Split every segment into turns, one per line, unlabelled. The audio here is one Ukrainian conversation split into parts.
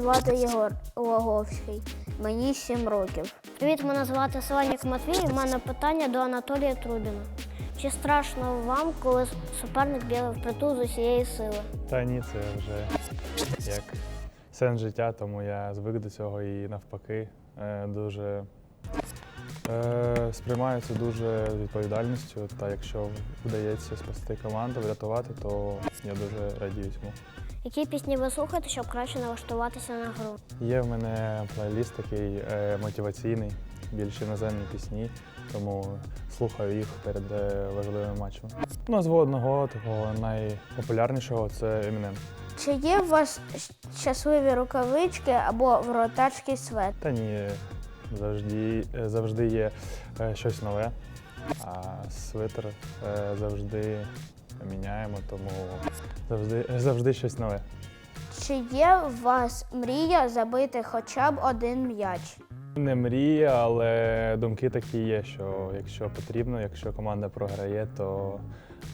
звати Єгор Логовський. Мені 7 років.
Привіт, мене звати Селенік Матвій. У мене питання до Анатолія Трубіна. Чи страшно вам, коли суперник б'є впритул з усієї сили?
Та ні, це вже як сенс життя, тому я звик до цього і навпаки е, дуже е, сприймаю це дуже відповідальністю. Та якщо вдається спасти команду, врятувати, то я дуже радію цьому.
Які пісні ви слухаєте, щоб краще налаштуватися на гру?
Є в мене плейліст такий е, мотиваційний, більш іноземні пісні, тому слухаю їх перед е, важливими матчами. Назву одного такого найпопулярнішого це Eminem.
Чи є у вас щасливі рукавички або воротарський свет?
Та ні, завжди, завжди є е, щось нове, а свитер е, завжди міняємо, тому завжди, завжди щось нове.
Чи є у вас мрія забити хоча б один м'яч?
Не мрія, але думки такі є, що якщо потрібно, якщо команда програє, то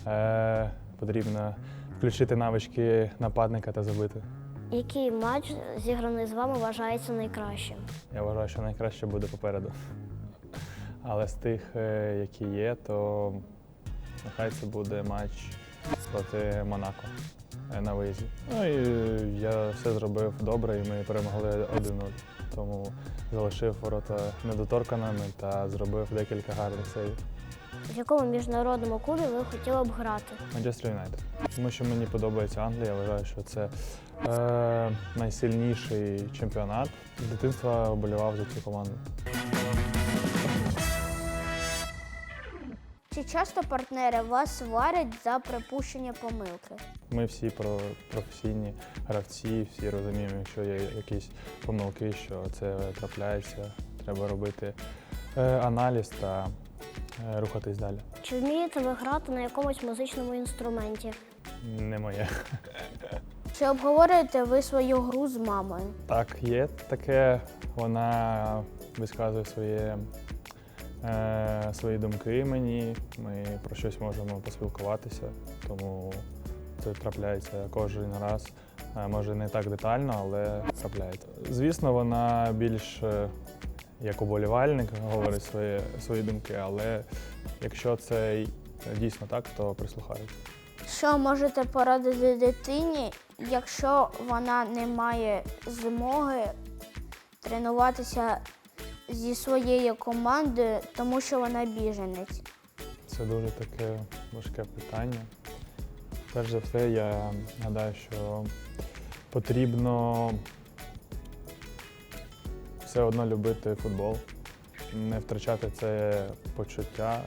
е, потрібно включити навички нападника та забити.
Який матч зіграний з вами вважається найкращим?
Я вважаю, що найкраще буде попереду. Але з тих, е, які є, то нехай це буде матч проти Монако е, на виїзді. Ну і я все зробив добре, і ми перемогли 1-0. Тому залишив ворота недоторканими та зробив декілька гарних сейвів.
В якому міжнародному клубі ви хотіли б грати?
Манчестер Юнайтед. Тому що мені подобається Англія, я вважаю, що це е, найсильніший чемпіонат. З дитинства вболівав за цю команду.
Чи часто партнери вас сварять за припущення помилки?
Ми всі про професійні гравці, всі розуміємо, якщо є якісь помилки, що це трапляється, треба робити е, аналіз та е, рухатись далі.
Чи вмієте ви грати на якомусь музичному інструменті?
Не моє.
Чи обговорюєте ви свою гру з мамою?
Так, є таке, вона висказує своє, е, свої думки мені. Ми про щось можемо поспілкуватися, тому це трапляється кожен раз. Е, Може не так детально, але трапляється. Звісно, вона більш е, як уболівальник говорить свої, свої думки, але якщо це дійсно так, то прислухаюся.
Що можете порадити дитині, якщо вона не має змоги тренуватися зі своєю командою, тому що вона біженець?
Це дуже таке важке питання. Перш за все, я гадаю, що потрібно все одно любити футбол, не втрачати це почуття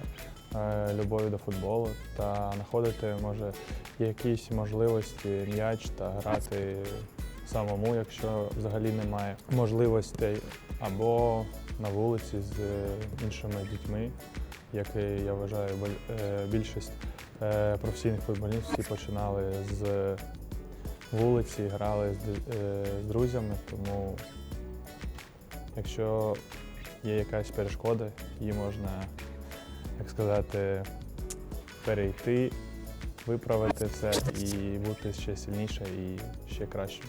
е, любові до футболу та знаходити, може, якісь можливості м'яч та грати самому, якщо взагалі немає можливостей, або на вулиці з іншими дітьми як я вважаю, е, більшість е, професійних футболістів починали з вулиці, грали з, е, друзями, тому якщо є якась перешкода, її можна, як сказати, перейти, виправити все і бути ще сильніше і ще краще.